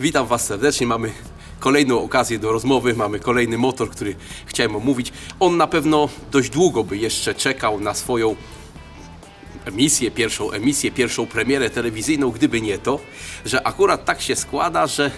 Witam Was serdecznie. Mamy kolejną okazję do rozmowy, mamy kolejny motor, który chciałem omówić. On na pewno dość długo by jeszcze czekał na swoją emisję, pierwszą emisję, pierwszą premierę telewizyjną, gdyby nie to, że akurat tak się składa, że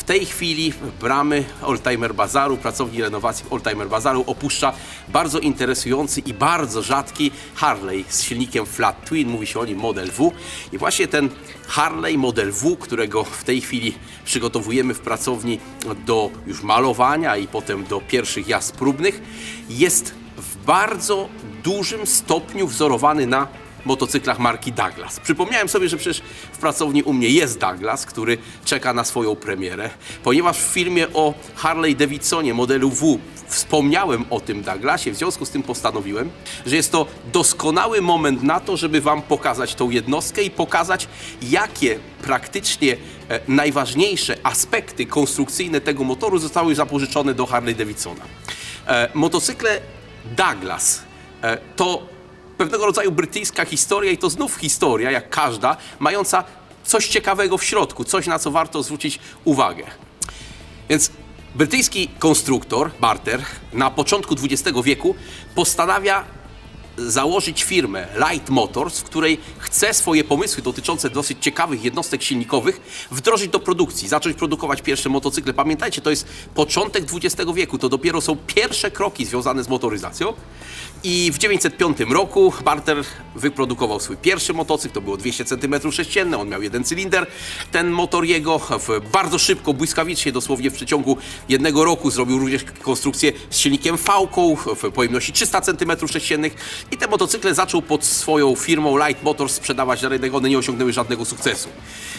w tej chwili bramy Oldtimer Bazaru, pracowni renowacji Oldtimer Bazaru opuszcza bardzo interesujący i bardzo rzadki Harley z silnikiem Flat Twin, mówi się o nim Model W. I właśnie ten Harley Model W, którego w tej chwili przygotowujemy w pracowni do już malowania i potem do pierwszych jazd próbnych, jest w bardzo dużym stopniu wzorowany na motocyklach marki Douglas. Przypomniałem sobie, że przecież w pracowni u mnie jest Douglas, który czeka na swoją premierę, ponieważ w filmie o Harley Davidsonie modelu W wspomniałem o tym Douglasie, w związku z tym postanowiłem, że jest to doskonały moment na to, żeby Wam pokazać tą jednostkę i pokazać, jakie praktycznie e, najważniejsze aspekty konstrukcyjne tego motoru zostały zapożyczone do Harley Davidsona. E, motocykle Douglas e, to pewnego rodzaju brytyjska historia i to znów historia, jak każda, mająca coś ciekawego w środku, coś na co warto zwrócić uwagę. Więc brytyjski konstruktor, Barter, na początku XX wieku postanawia założyć firmę Light Motors, w której chce swoje pomysły dotyczące dosyć ciekawych jednostek silnikowych wdrożyć do produkcji, zacząć produkować pierwsze motocykle. Pamiętajcie, to jest początek XX wieku, to dopiero są pierwsze kroki związane z motoryzacją. I w 1905 roku Barter wyprodukował swój pierwszy motocykl, to było 200 cm3, on miał jeden cylinder. Ten motor jego bardzo szybko, błyskawicznie, dosłownie w przeciągu jednego roku zrobił również konstrukcję z silnikiem V-ką w pojemności 300 cm3 i te motocykle zaczął pod swoją firmą Light Motors sprzedawać, ale one nie osiągnęły żadnego sukcesu.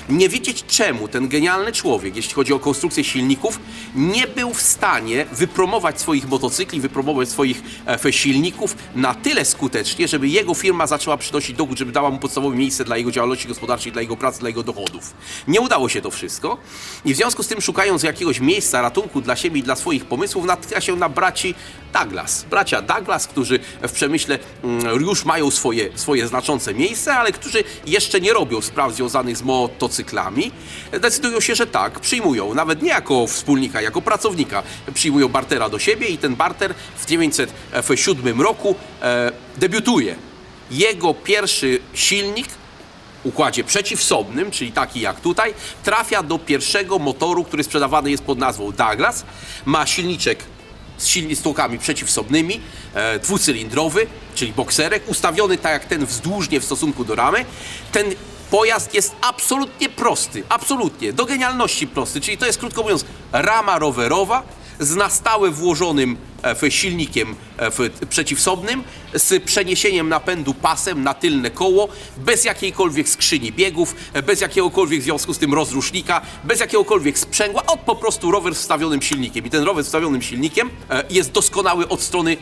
Nie wiedzieć czemu ten genialny człowiek, jeśli chodzi o konstrukcję silników, nie był w stanie wypromować swoich motocykli, wypromować swoich e, silników na tyle skutecznie, żeby jego firma zaczęła przynosić dochód, żeby dała mu podstawowe miejsce dla jego działalności gospodarczej, dla jego pracy, dla jego dochodów. Nie udało się to wszystko i w związku z tym szukając jakiegoś miejsca ratunku dla siebie i dla swoich pomysłów natyka się na braci Douglas. Bracia Douglas, którzy w przemyśle mm, już mają swoje, swoje znaczące miejsce, ale którzy jeszcze nie robią spraw związanych z motocyklami, decydują się, że tak, przyjmują, nawet nie jako wspólnika, jako pracownika, przyjmują Bartera do siebie i ten Barter w 1907 roku e, debiutuje. Jego pierwszy silnik układzie przeciwsobnym, czyli taki jak tutaj, trafia do pierwszego motoru, który sprzedawany jest pod nazwą Douglas. Ma silniczek z silnikami przeciwsobnymi, e, dwucylindrowy, czyli bokserek, ustawiony tak jak ten wzdłużnie w stosunku do ramy. Ten pojazd jest absolutnie prosty, absolutnie, do genialności prosty, czyli to jest krótko mówiąc rama rowerowa z na stałe włożonym e, w silnikiem e, w przeciwsobnym, z przeniesieniem napędu pasem na tylne koło, bez jakiejkolwiek skrzyni biegów, bez jakiegokolwiek w związku z tym rozrusznika, bez jakiegokolwiek sprzęgła, od po prostu rower z wstawionym silnikiem. I ten rower z wstawionym silnikiem e, jest doskonały od strony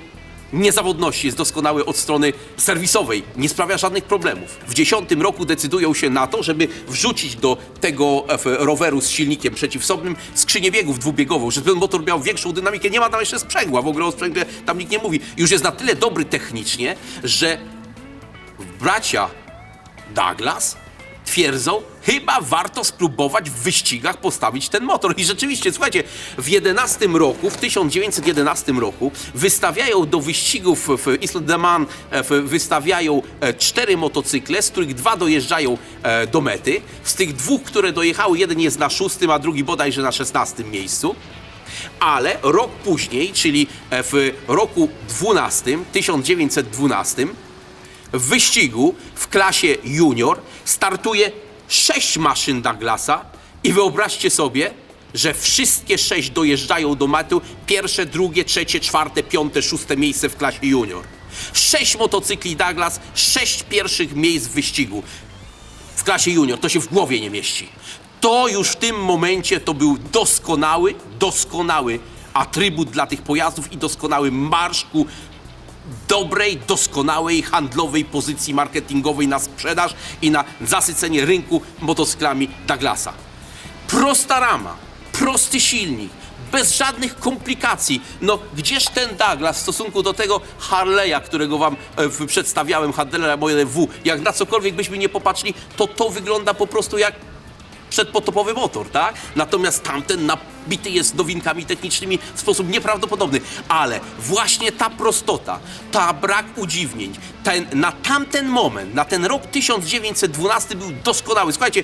niezawodności, jest doskonały od strony serwisowej, nie sprawia żadnych problemów. W dziesiątym roku decydują się na to, żeby wrzucić do tego roweru z silnikiem przeciwsobnym skrzynię biegów dwubiegową, że ten motor miał większą dynamikę, nie ma tam jeszcze sprzęgła, w ogóle o sprzęgle tam nikt nie mówi. Już jest na tyle dobry technicznie, że bracia Douglas twierdzą, chyba warto spróbować w wyścigach postawić ten motor. I rzeczywiście, słuchajcie, w 11 roku, w 1911 roku wystawiają do wyścigów w Isle de Man, e, wystawiają e, cztery motocykle, z których dwa dojeżdżają e, do mety. Z tych dwóch, które dojechały, jeden jest na szóstym, a drugi bodajże na szesnastym miejscu. Ale rok później, czyli w roku 12, 1912, w wyścigu w klasie junior startuje sześć maszyn Douglasa i wyobraźcie sobie, że wszystkie sześć dojeżdżają do mety pierwsze, drugie, trzecie, czwarte, piąte, szóste miejsce w klasie junior. Sześć motocykli Douglas, sześć pierwszych miejsc w wyścigu w klasie junior. To się w głowie nie mieści. To już w tym momencie to był doskonały, doskonały atrybut dla tych pojazdów i doskonały marsz ku dobrej, doskonałej handlowej pozycji marketingowej na sprzedaż i na zasycenie rynku motocyklami Douglasa. Prosta rama, prosty silnik, bez żadnych komplikacji. No, gdzież ten Douglas w stosunku do tego Harley'a, którego wam e, przedstawiałem, Harley'a Model W, jak na cokolwiek byśmy nie popatrzyli, to to wygląda po prostu jak przedpotopowy motor, tak? Natomiast tamten nabity jest nowinkami technicznymi w sposób nieprawdopodobny. Ale właśnie ta prostota, ta brak udziwnień, ten, na tamten moment, na ten rok 1912 był doskonały. Słuchajcie,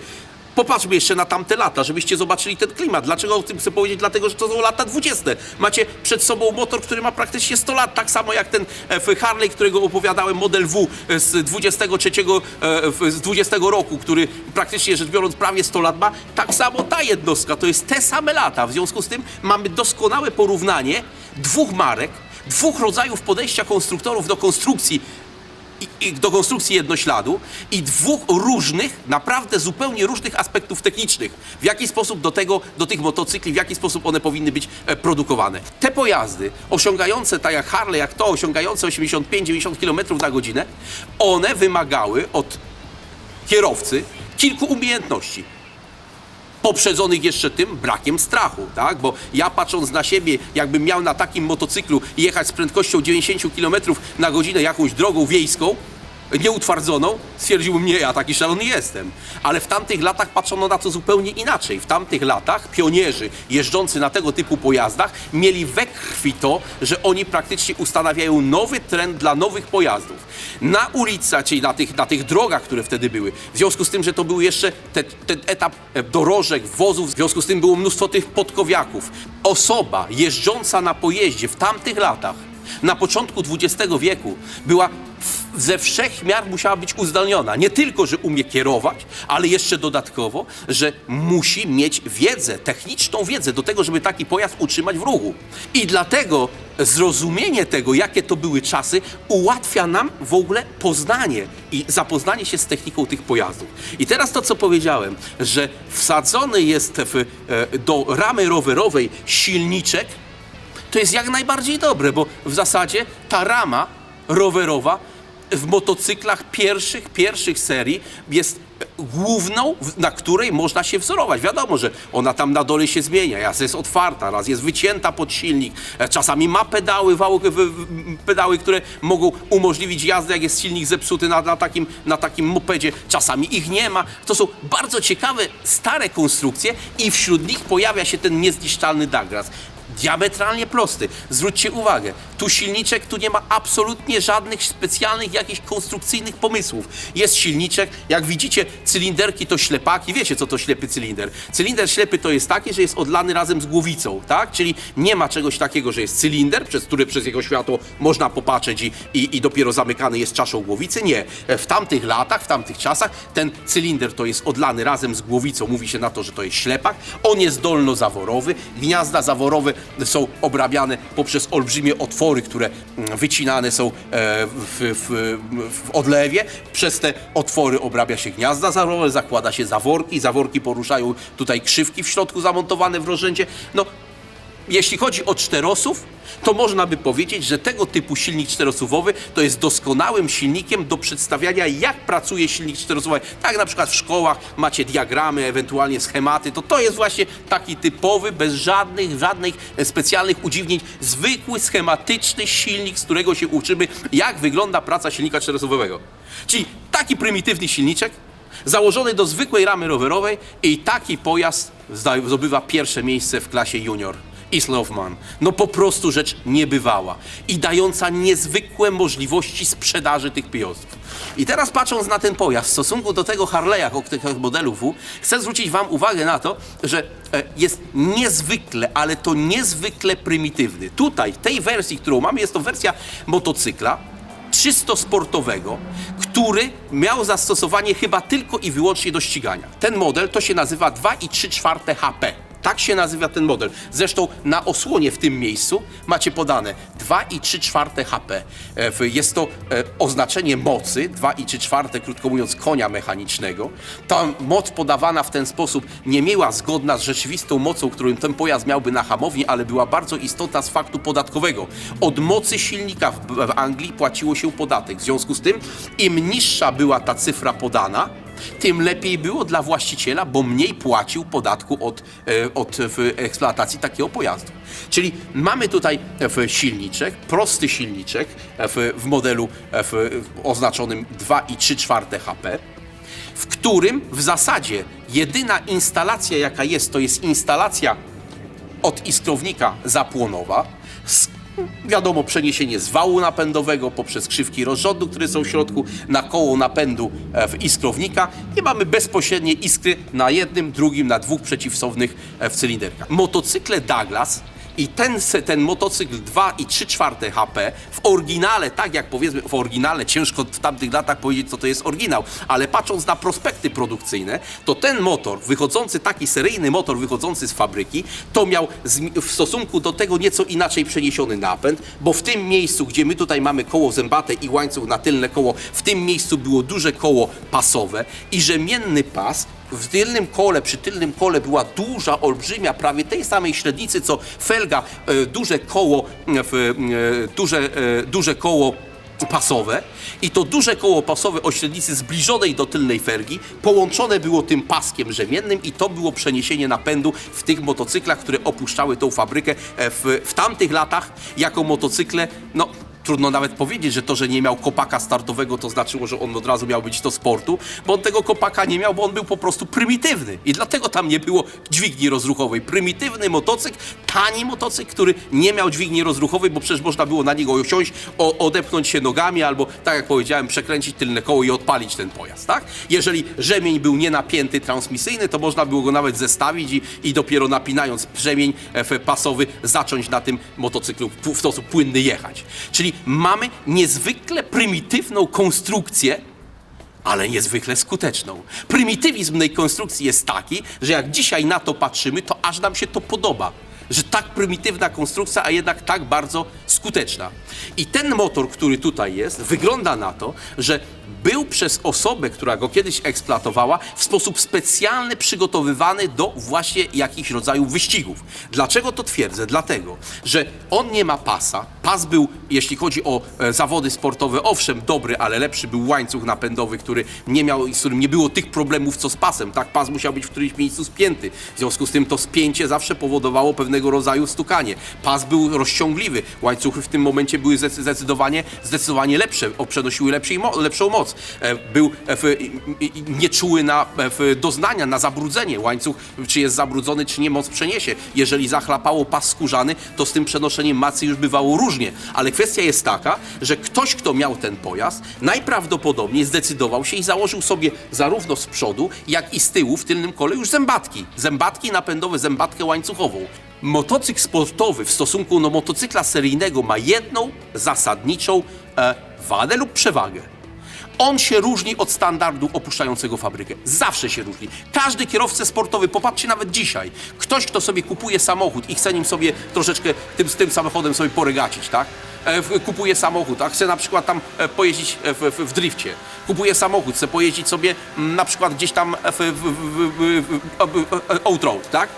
Popatrzmy jeszcze na tamte lata, żebyście zobaczyli ten klimat. Dlaczego o tym chcę powiedzieć? Dlatego, że to są lata 20. Macie przed sobą motor, który ma praktycznie 100 lat, tak samo jak ten Harley, którego opowiadałem, model W z 23, e, z 20 roku, który praktycznie rzecz biorąc prawie 100 lat ma. Tak samo ta jednostka, to jest te same lata. W związku z tym mamy doskonałe porównanie dwóch marek, dwóch rodzajów podejścia konstruktorów do konstrukcji i, i do konstrukcji jednośladu i dwóch różnych, naprawdę zupełnie różnych aspektów technicznych. W jaki sposób do tego, do tych motocykli, w jaki sposób one powinny być e, produkowane. Te pojazdy osiągające, tak jak Harley, jak to, osiągające 85-90 km na godzinę, one wymagały od kierowcy kilku umiejętności poprzedzonych jeszcze tym brakiem strachu, tak? Bo ja patrząc na siebie, jakbym miał na takim motocyklu jechać z prędkością 90 km na godzinę jakąś drogą wiejską, nieutwardzoną, stwierdziłbym, nie, ja taki szalony jestem. Ale w tamtych latach patrzono na to zupełnie inaczej. W tamtych latach pionierzy jeżdżący na tego typu pojazdach mieli we krwi to, że oni praktycznie ustanawiają nowy trend dla nowych pojazdów. Na ulicach, czyli na tych, na tych drogach, które wtedy były, w związku z tym, że to był jeszcze te, ten etap dorożek, wozów, w związku z tym było mnóstwo tych podkowiaków. Osoba jeżdżąca na pojeździe w tamtych latach na początku XX wieku była w- ze wszech miar musiała być uzdolniona. Nie tylko, że umie kierować, ale jeszcze dodatkowo, że musi mieć wiedzę, techniczną wiedzę do tego, żeby taki pojazd utrzymać w ruchu. I dlatego zrozumienie tego, jakie to były czasy, ułatwia nam w ogóle poznanie i zapoznanie się z techniką tych pojazdów. I teraz to, co powiedziałem, że wsadzony jest w, e, do ramy rowerowej silniczek, to jest jak najbardziej dobre, bo w zasadzie ta rama rowerowa w motocyklach pierwszych, pierwszych serii jest główną, na której można się wzorować. Wiadomo, że ona tam na dole się zmienia, raz jest otwarta, raz jest wycięta pod silnik, e, czasami ma pedały, pedały, które mogą umożliwić jazdę, jak jest silnik zepsuty na, na, takim, na takim mopedzie, czasami ich nie ma. To są bardzo ciekawe, stare konstrukcje i wśród nich pojawia się ten niezniszczalny Douglas diametralnie prosty. Zwróćcie uwagę, tu silniczek, tu nie ma absolutnie żadnych specjalnych jakichś konstrukcyjnych pomysłów. Jest silniczek, jak widzicie, cylinderki to ślepaki. Wiecie, co to ślepy cylinder? Cylinder ślepy to jest taki, że jest odlany razem z głowicą, tak? Czyli nie ma czegoś takiego, że jest cylinder, przez który przez jego światło można popatrzeć i, i, i dopiero zamykany jest czaszą głowicy. Nie. W tamtych latach, w tamtych czasach ten cylinder to jest odlany razem z głowicą. Mówi się na to, że to jest ślepak. On jest dolnozaworowy. Gniazda zaworowe są obrabiane poprzez olbrzymie otwory, które mm, wycinane są e, w, w, w odlewie. Przez te otwory obrabia się gniazda zaworowe, zakłada się zaworki. Zaworki poruszają tutaj krzywki w środku zamontowane w rozrzędzie. No, jeśli chodzi o czterosów, to można by powiedzieć, że tego typu silnik czterosuwowy to jest doskonałym silnikiem do przedstawiania, jak pracuje silnik czterosuwowy. Tak na przykład w szkołach macie diagramy, ewentualnie schematy, to to jest właśnie taki typowy, bez żadnych, żadnych specjalnych udziwnień, zwykły, schematyczny silnik, z którego się uczymy, jak wygląda praca silnika czterosuwowego. Czyli taki prymitywny silniczek, założony do zwykłej ramy rowerowej i taki pojazd zdobywa pierwsze miejsce w klasie junior. Isleofman. No po prostu rzecz niebywała i dająca niezwykłe możliwości sprzedaży tych pojazdów. I teraz patrząc na ten pojazd w stosunku do tego Harley'a, o tych modelu W, chcę zwrócić Wam uwagę na to, że e, jest niezwykle, ale to niezwykle prymitywny. Tutaj, w tej wersji, którą mamy, jest to wersja motocykla, czysto sportowego, który miał zastosowanie chyba tylko i wyłącznie do ścigania. Ten model to się nazywa 2,3 czwarte HP. Tak się nazywa ten model. Zresztą na osłonie w tym miejscu macie podane 2,3 czwarte HP. E, Jest to e, oznaczenie mocy, 2,3 czwarte, krótko mówiąc, konia mechanicznego. Ta moc podawana w ten sposób nie była zgodna z rzeczywistą mocą, którą ten pojazd miałby na hamowni, ale była bardzo istotna z faktu podatkowego. Od mocy silnika w Anglii płaciło się podatek. W związku z tym, im niższa była ta cyfra podana, tym lepiej było dla właściciela, bo mniej płacił podatku od, e, od eksploatacji takiego pojazdu. Czyli mamy tutaj silniczek, prosty silniczek w, w modelu w, oznaczonym 2,3 czwarte HP. w którym w zasadzie jedyna instalacja, jaka jest, to jest instalacja od iskrownika zapłonowa. Z, wiadomo, przeniesienie z wału napędowego poprzez krzywki rozrządu, które są w środku, na koło napędu e, w iskrownika i mamy bezpośrednie iskry na jednym, drugim, na dwóch przeciwstawnych e, w cylinderkach. Motocykle Douglas i ten, ten motocykl 2,3 czwarte HP w oryginale, tak jak powiedzmy w oryginale, ciężko w tamtych latach powiedzieć, co to jest oryginał, ale patrząc na prospekty produkcyjne, to ten motor wychodzący, taki seryjny motor wychodzący z fabryki, to miał w stosunku do tego nieco inaczej przeniesiony napęd, bo w tym miejscu, gdzie my tutaj mamy koło zębate i łańcuch na tylne koło, w tym miejscu było duże koło pasowe i rzemienny pas w tylnym kole, przy tylnym kole była duża, olbrzymia, prawie tej samej średnicy co felga, e, duże koło, e, e, duże, duże koło pasowe. I to duże koło pasowe o średnicy zbliżonej do tylnej felgi połączone było tym paskiem rzemiennym i to było przeniesienie napędu w tych motocyklach, które opuszczały tą fabrykę w, w tamtych latach jako motocykle, no trudno nawet powiedzieć, że to, że nie miał kopaka startowego, to znaczyło, że on od razu miał być do sportu, bo on tego kopaka nie miał, bo on był po prostu prymitywny. I dlatego tam nie było dźwigni rozruchowej. Prymitywny motocykl, tani motocykl, który nie miał dźwigni rozruchowej, bo przecież można było na niego usiąść, odepchnąć się nogami albo, tak jak powiedziałem, przekręcić tylne koło i odpalić ten pojazd, tak? Jeżeli rzemień był nienapięty, transmisyjny, to można było go nawet zestawić i, i dopiero napinając rzemień e, pasowy zacząć na tym motocyklu w sposób płynny jechać. Czyli mamy niezwykle prymitywną konstrukcję, ale niezwykle skuteczną. Prymitywizm tej konstrukcji jest taki, że jak dzisiaj na to patrzymy, to aż nam się to podoba. Że tak prymitywna konstrukcja, a jednak tak bardzo skuteczna. I ten motor, który tutaj jest, wygląda na to, że był przez osobę, która go kiedyś eksploatowała, w sposób specjalny przygotowywany do właśnie jakichś rodzajów wyścigów. Dlaczego to twierdzę? Dlatego, że on nie ma pasa. Pas był, jeśli chodzi o e, zawody sportowe, owszem, dobry, ale lepszy był łańcuch napędowy, który nie miał, z którym nie było tych problemów co z pasem. Tak, pas musiał być w którymś miejscu spięty. W związku z tym to spięcie zawsze powodowało pewnego rodzaju stukanie. Pas był rozciągliwy. Łańcuchy w tym momencie były zdecy- zdecydowanie, zdecydowanie lepsze, przenosiły lepszą moc. E, Był e, nieczuły na e, doznania, na zabrudzenie. Łańcuch, czy jest zabrudzony, czy nie, moc przeniesie. Jeżeli zachlapało pas skórzany, to z tym przenoszeniem macy już bywało różnie. Ale kwestia jest taka, że ktoś, kto miał ten pojazd, najprawdopodobniej zdecydował się i założył sobie zarówno z przodu, jak i z tyłu w tylnym kole już zębatki. Zębatki napędowe, zębatkę łańcuchową. Motocykl sportowy w stosunku do motocykla seryjnego ma jedną zasadniczą e, wadę lub przewagę. On się różni od standardu opuszczającego fabrykę. Zawsze się różni. Każdy kierowca sportowy, popatrzcie nawet dzisiaj, ktoś, kto sobie kupuje samochód i chce nim sobie troszeczkę tym, z tym samochodem sobie poregacić, tak? E, w- kupuje samochód, a chce na przykład tam e, pojeździć e, w, w, w drifcie. Kupuje samochód, chce pojeździć sobie mm, na przykład gdzieś tam w, w, w, w, w, w, w out-road, tak?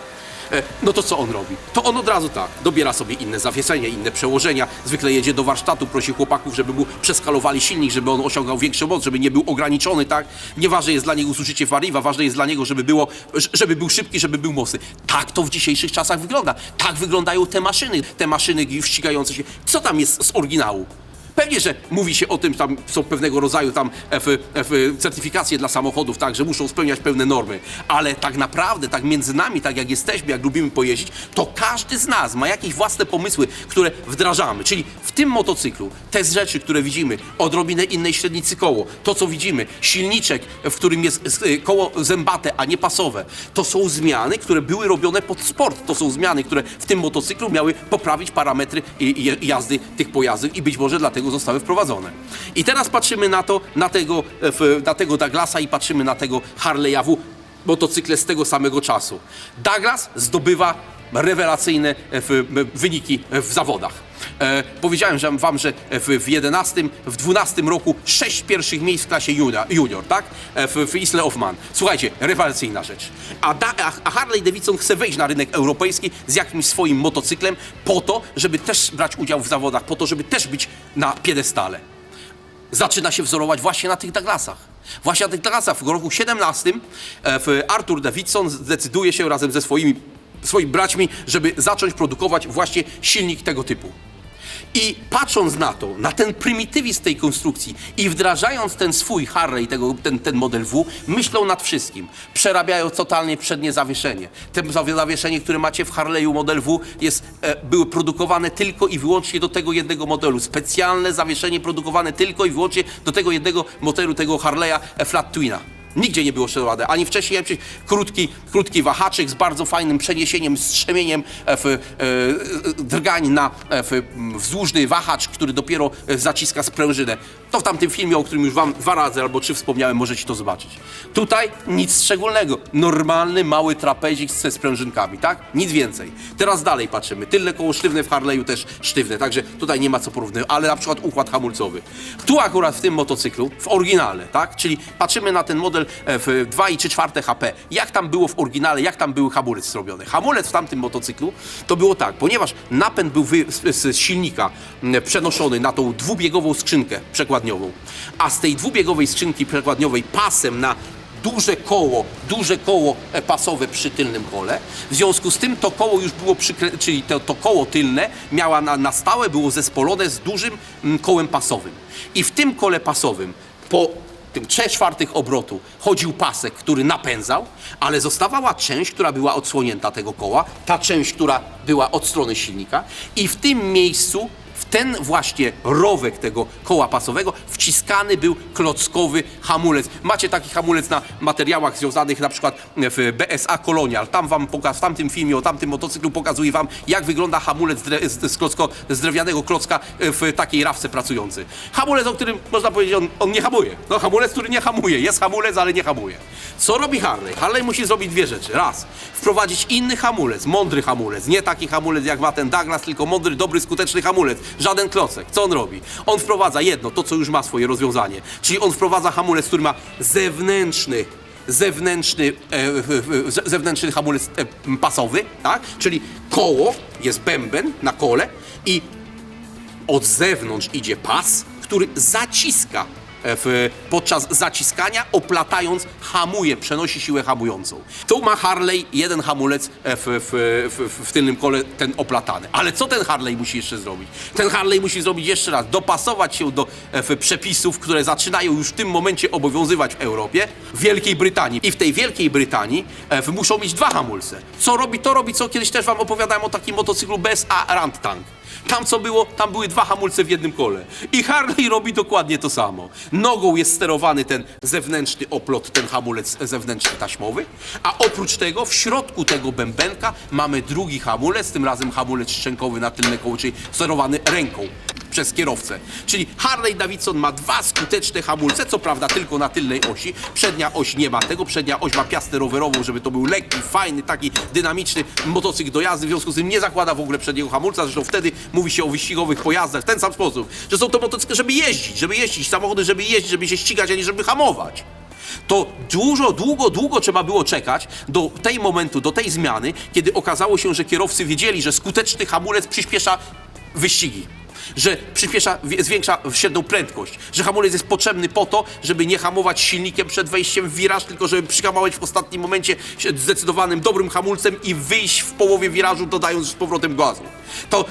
E, No to co on robi? To on od razu tak, dobiera sobie inne zawieszenia, inne przełożenia, zwykle jedzie do warsztatu, prosi chłopaków, żeby mu przeskalowali silnik, żeby on osiągał większą moc, żeby nie był ograniczony, tak? Nieważne jest dla niego zużycie paliwa, ważne jest dla niego, żeby, było, żeby był szybki, żeby był mocny. Tak to w dzisiejszych czasach wygląda. Tak wyglądają te maszyny, te maszyny ścigające się. Co tam jest z oryginału? Pewnie, że mówi się o tym, tam są pewnego rodzaju tam F, F, certyfikacje dla samochodów, tak, że muszą spełniać pewne normy, ale tak naprawdę, tak między nami, tak jak jesteśmy, jak lubimy pojeździć, to każdy z nas ma jakieś własne pomysły, które wdrażamy. Czyli w tym motocyklu te rzeczy, które widzimy, odrobinę innej średnicy koło, to co widzimy, silniczek, w którym jest y, koło zębate, a nie pasowe, to są zmiany, które były robione pod sport. To są zmiany, które w tym motocyklu miały poprawić parametry jazdy tych pojazdów i być może dlatego zostały wprowadzone. I teraz patrzymy na to, na tego, e, na tego Douglasa i patrzymy na tego Harley'a W, motocykle z tego samego czasu. Douglas zdobywa rewelacyjne e, wyniki w zawodach. E, powiedziałem że wam, że w, w 11, w 12 roku sześć pierwszych miejsc w klasie junior, junior tak? E, W, w Isle of Man. Słuchajcie, rewelacyjna rzecz. A, da, a- Harley Davidson chce wejść na rynek europejski z jakimś swoim motocyklem po to, żeby też brać udział w zawodach, po to, żeby też być na piedestale zaczyna się wzorować właśnie na tych Douglasach. Właśnie na tych Douglasach. W roku 17 e, Arthur Davidson zdecyduje się razem ze swoimi, swoimi braćmi, żeby zacząć produkować właśnie silnik tego typu. I patrząc na to, na ten prymitywizm tej konstrukcji i wdrażając ten swój Harley, tego, ten, ten model W, myślą nad wszystkim. Przerabiają totalnie przednie zawieszenie. Te zawie- zawieszenie, które macie w Harley'u model W, jest, e, były produkowane tylko i wyłącznie do tego jednego modelu. Specjalne zawieszenie produkowane tylko i wyłącznie do tego jednego modelu, tego Harley'a e, Flat Twina. Nigdzie nie było szerowane, ani wcześniej. Krótki, krótki wahaczek z bardzo fajnym przeniesieniem, strzemieniem e, w, e, e, drgań na w, wzdłużny wahacz, który dopiero zaciska sprężynę. To w tamtym filmie, o którym już wam dwa razy albo trzy wspomniałem, możecie to zobaczyć. Tutaj nic szczególnego. Normalny, mały trapezik ze sprężynkami, tak? Nic więcej. Teraz dalej patrzymy. Tylne koło sztywne w Harley'u też sztywne, także tutaj nie ma co porównywać, ale na przykład układ hamulcowy. Tu akurat w tym motocyklu, w oryginale, tak? Czyli patrzymy na ten model e, w 2,3 czwarte HP. Jak tam było w oryginale, jak tam były hamulec zrobiony. Hamulec w tamtym motocyklu to było tak, ponieważ napęd był z, silnika przenoszony na tą dwubiegową skrzynkę przekładniową, a z tej dwubiegowej skrzynki przekładniowej pasem na duże koło, duże koło e, pasowe przy tylnym kole. W związku z tym to koło już było przykrę... czyli to, to koło tylne miała na, na stałe było zespolone z dużym kołem pasowym. I w tym kole pasowym po tym 3 czwartych obrotu chodził pasek, który napędzał, ale zostawała część, która była odsłonięta tego koła, ta część, która była od strony silnika i w tym miejscu w ten właśnie rowek tego koła pasowego wciskany był klockowy hamulec. Macie taki hamulec na materiałach związanych na przykład w BSA Colonial. Tam wam pokaz, w tamtym filmie o tamtym motocyklu pokazuje wam, jak wygląda hamulec z, z, klocko, z drewnianego klocka w takiej rawce pracujący. Hamulec, o którym można powiedzieć, on, on nie hamuje. No hamulec, który nie hamuje. Jest hamulec, ale nie hamuje. Co robi Harley? Harley musi zrobić dwie rzeczy. Raz, wprowadzić inny hamulec, mądry hamulec. Nie taki hamulec jak ma ten Douglas, tylko mądry, dobry, skuteczny hamulec. Żaden klocek. Co on robi? On wprowadza jedno, to co już ma swoje rozwiązanie. Czyli on wprowadza hamulec, który ma zewnętrzny zewnętrzny, e, zewnętrzny hamulec e, pasowy, tak? Czyli koło, jest bęben na kole i od zewnątrz idzie pas, który zaciska w, podczas zaciskania, oplatając, hamuje, przenosi siłę hamującą. Tu ma Harley jeden hamulec e, w, w, w, w tylnym kole, ten oplatany. Ale co ten Harley musi jeszcze zrobić? Ten Harley musi zrobić jeszcze raz, dopasować się do e, w, przepisów, które zaczynają już w tym momencie obowiązywać w Europie, w Wielkiej Brytanii. I w tej Wielkiej Brytanii e, w, muszą mieć dwa hamulce. Co robi? To robi, co kiedyś też wam opowiadałem o takim motocyklu BSA Rand Tank. Tam co było, tam były dwa hamulce w jednym kole. I Harley robi dokładnie to samo. Nogą jest sterowany ten zewnętrzny oplot, ten hamulec zewnętrzny taśmowy, a oprócz tego w środku tego bębenka mamy drugi hamulec, tym razem hamulec szczękowy na tylne koło, czyli sterowany ręką przez kierowcę. Czyli Harley Davidson ma dwa skuteczne hamulce, co prawda tylko na tylnej osi. Przednia oś nie ma tego, przednia oś ma piastę rowerową, żeby to był lekki, fajny, taki dynamiczny motocykl do jazdy, w związku z tym nie zakłada w ogóle przedniego hamulca, zresztą wtedy mówi się o wyścigowych pojazdach w ten sam sposób, że są to motocykle, żeby jeździć, żeby jeździć, samochody, żeby jeździć, żeby się ścigać, a nie żeby hamować to dużo, długo, długo trzeba było czekać do tej momentu, do tej zmiany, kiedy okazało się, że kierowcy wiedzieli, że skuteczny hamulec przyspiesza wyścigi. Że przyspiesza, zwiększa średnią prędkość, że hamulec jest potrzebny po to, żeby nie hamować silnikiem przed wejściem w wiraż, tylko żeby przyhamować w ostatnim momencie zdecydowanym, dobrym hamulcem i wyjść w połowie wirażu, dodając z powrotem gazu. To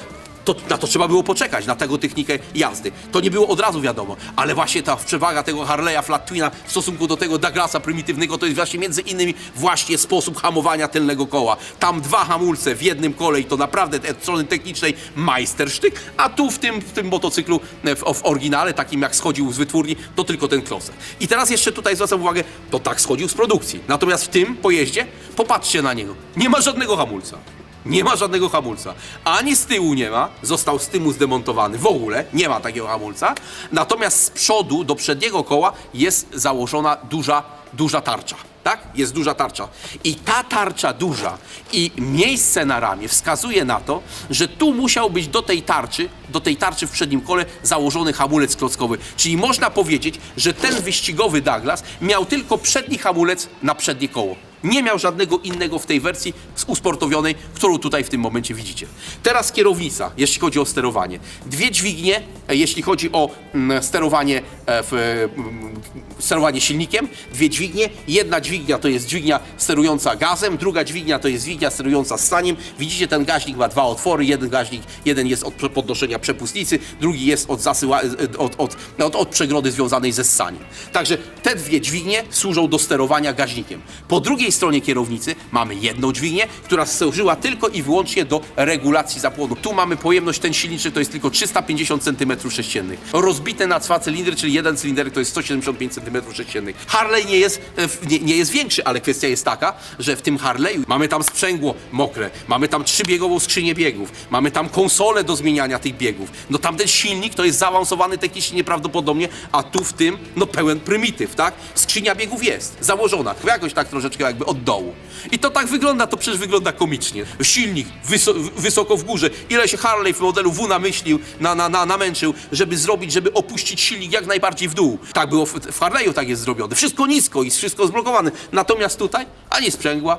to, na to trzeba było poczekać, na tego technikę jazdy. To nie było od razu wiadomo, ale właśnie ta przewaga tego Harley'a Flat Twina w stosunku do tego Douglasa prymitywnego to jest właśnie między innymi właśnie sposób hamowania tylnego koła. Tam dwa hamulce w jednym kole i to naprawdę od strony technicznej majstersztyk, a tu w tym, w tym motocyklu e, w, w oryginale, takim jak schodził z wytwórni, to tylko ten klosek. I teraz jeszcze tutaj zwracam uwagę, to tak schodził z produkcji. Natomiast w tym pojeździe, popatrzcie na niego, nie ma żadnego hamulca. Nie ma żadnego hamulca. Ani z tyłu nie ma, został z tyłu zdemontowany. W ogóle nie ma takiego hamulca. Natomiast z przodu do przedniego koła jest założona duża, duża tarcza. Tak? Jest duża tarcza. I ta tarcza duża i miejsce na ramię wskazuje na to, że tu musiał być do tej tarczy, do tej tarczy w przednim kole założony hamulec klockowy. Czyli można powiedzieć, że ten wyścigowy Douglas miał tylko przedni hamulec na przednie koło. Nie miał żadnego innego w tej wersji z usportowionej, którą tutaj w tym momencie widzicie. Teraz kierownica, jeśli chodzi o sterowanie. Dwie dźwignie, e, jeśli chodzi o mm, sterowanie, e, w, mm, sterowanie silnikiem. Dwie dźwignie. Jedna dźwignia to jest dźwignia sterująca gazem, druga dźwignia to jest dźwignia sterująca staniem. Widzicie, ten gaźnik ma dwa otwory. Jeden gaźnik, jeden jest od podnoszenia przepustnicy, drugi jest od, zasyła, e, od, od, od, od przegrody związanej ze ssaniem. Także te dwie dźwignie służą do sterowania gaźnikiem. Po drugiej stronie kierownicy mamy jedną dźwignię, która służyła tylko i wyłącznie do regulacji zapłonu. Tu mamy pojemność, ten silniczek to jest tylko 350 cm3. Rozbite na dwa cylindry, czyli jeden cylinder to jest 175 cm3. Harley nie jest, e, nie, nie jest większy, ale kwestia jest taka, że w tym Harley'u mamy tam sprzęgło mokre, mamy tam trzybiegową skrzynię biegów, mamy tam konsolę do zmieniania tych biegów. No tamten silnik to jest zaawansowany technicznie nieprawdopodobnie, a tu w tym no pełen prymityw, tak? Skrzynia biegów jest założona, jakoś tak troszeczkę jakby od dołu. I to tak wygląda, to przecież wygląda komicznie. Silnik wyso wysoko w górze. Ile się Harley w modelu W namyślił, na, na, na, namęczył, żeby zrobić, żeby opuścić silnik jak najbardziej w dół. Tak było w, w Harley'u, tak jest zrobione. Wszystko nisko i wszystko zblokowane. Natomiast tutaj ani sprzęgła,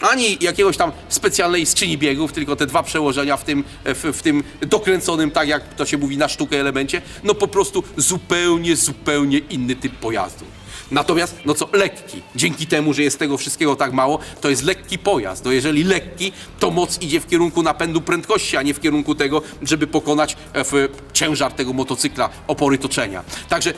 ani jakiegoś tam specjalnej skrzyni biegów, tylko te dwa przełożenia w tym, w, w tym dokręconym, tak jak to się mówi, na sztukę elemencie, no po prostu zupełnie, zupełnie inny typ pojazdu. Natomiast, no co, lekki. Dzięki temu, że jest tego wszystkiego tak mało, to jest lekki pojazd. No jeżeli lekki, to moc idzie w kierunku napędu prędkości, a nie w kierunku tego, żeby pokonać e, w, ciężar tego motocykla, opory toczenia. Także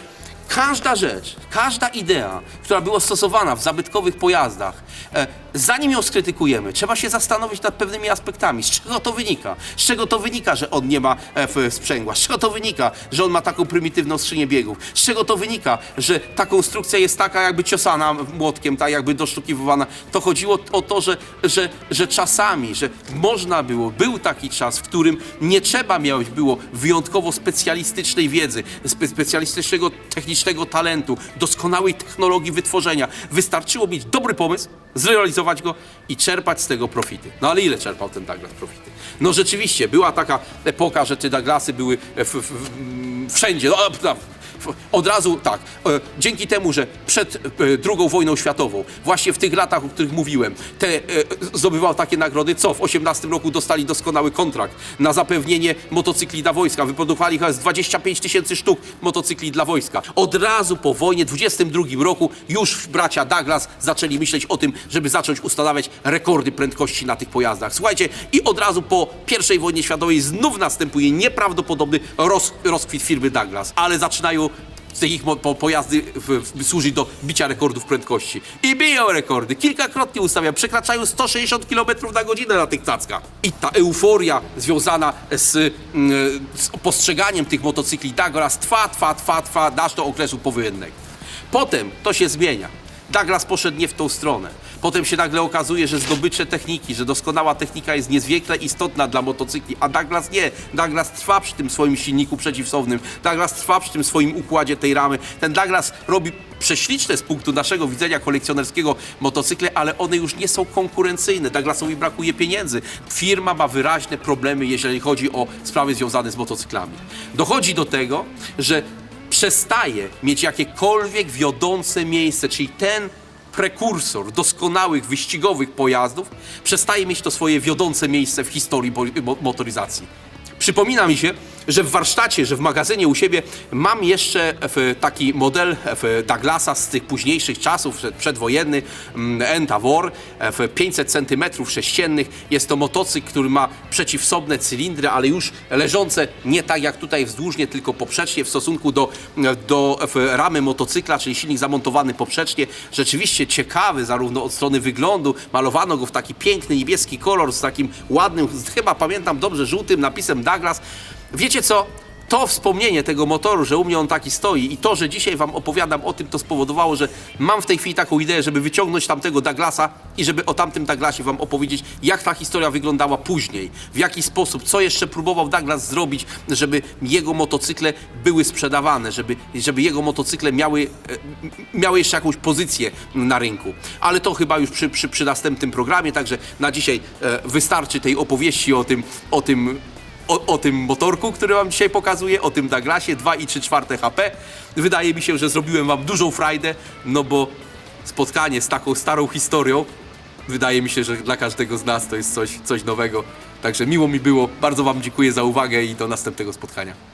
Każda rzecz, każda idea, która była stosowana w zabytkowych pojazdach, e, zanim ją skrytykujemy, trzeba się zastanowić nad pewnymi aspektami. Z czego to wynika? Z czego to wynika, że on nie ma e, sprzęgła? Z czego to wynika, że on ma taką prymitywną skrzynię biegów? Z czego to wynika, że ta konstrukcja jest taka jakby ciosana młotkiem, tak jakby dosztukiwana? To chodziło o to, że, że, że czasami, że można było, był taki czas, w którym nie trzeba mieć było wyjątkowo specjalistycznej wiedzy, spe, specjalistycznego technicznego talentu, doskonałej technologii wytworzenia. Wystarczyło mieć dobry pomysł, zrealizować go i czerpać z tego profity. No ale ile czerpał ten Douglas profity? No rzeczywiście, była taka epoka, że te Douglasy były w, w, w, wszędzie. No, no, od razu tak, e, dzięki temu, że przed e, II wojną światową, właśnie w tych latach, o których mówiłem, te e, zdobywał takie nagrody, co w 18 roku dostali doskonały kontrakt na zapewnienie motocykli dla wojska. Wyprodukowali chyba z 25 tysięcy sztuk motocykli dla wojska. Od razu po wojnie, w 22 roku, już bracia Douglas zaczęli myśleć o tym, żeby zacząć ustanawiać rekordy prędkości na tych pojazdach. Słuchajcie, i od razu po I wojnie światowej znów następuje nieprawdopodobny roz, rozkwit firmy Douglas, ale zaczynają te ich po, pojazdy służyć do bicia rekordów prędkości. I biją rekordy, kilkakrotnie ustawiają, przekraczają 160 km na godzinę na tych cackach. I ta euforia związana z, mm, z postrzeganiem tych motocykli Douglas trwa, trwa, trwa, trwa, aż do okresu powojennego. Potem to się zmienia. Douglas poszedł nie w tą stronę. Potem się nagle okazuje, że zdobycze techniki, że doskonała technika jest niezwykle istotna dla motocykli, a Douglas nie. Douglas trwa przy tym swoim silniku przeciwsownym. Douglas trwa przy tym swoim układzie tej ramy. Ten Douglas robi prześliczne z punktu naszego widzenia kolekcjonerskiego motocykle, ale one już nie są konkurencyjne. Douglasowi brakuje pieniędzy. Firma ma wyraźne problemy, jeżeli chodzi o sprawy związane z motocyklami. Dochodzi do tego, że przestaje mieć jakiekolwiek wiodące miejsce, czyli ten prekursor doskonałych wyścigowych pojazdów przestaje mieć to swoje wiodące miejsce w historii motoryzacji. Przypomina mi się, że w warsztacie, że w magazynie u siebie mam jeszcze taki model Douglasa z tych późniejszych czasów, przed- przedwojenny Entavor w 500 cm sześciennych. Jest to motocykl, który ma przeciwsobne cylindry, ale już leżące nie tak jak tutaj wzdłużnie, tylko poprzecznie w stosunku do, do ramy motocykla, czyli silnik zamontowany poprzecznie. Rzeczywiście ciekawy zarówno od strony wyglądu, malowano go w taki piękny niebieski kolor z takim ładnym, chyba pamiętam dobrze, żółtym napisem Douglas. Wiecie co? To wspomnienie tego motoru, że u mnie on taki stoi i to, że dzisiaj wam opowiadam o tym, to spowodowało, że mam w tej chwili taką ideę, żeby wyciągnąć tamtego Douglasa i żeby o tamtym Douglasie wam opowiedzieć, jak ta historia wyglądała później, w jaki sposób, co jeszcze próbował Douglas zrobić, żeby jego motocykle były sprzedawane, żeby, żeby jego motocykle miały, e, miały jeszcze jakąś pozycję na rynku. Ale to chyba już przy, przy, przy następnym programie, także na dzisiaj e, wystarczy tej opowieści o tym, o tym o, o tym motorku, który wam dzisiaj pokazuję, o tym Douglasie 2 i 3 czwarte HP. Wydaje mi się, że zrobiłem wam dużą frajdę, no bo spotkanie z taką starą historią. Wydaje mi się, że dla każdego z nas to jest coś, coś nowego. Także miło mi było. Bardzo Wam dziękuję za uwagę i do następnego spotkania.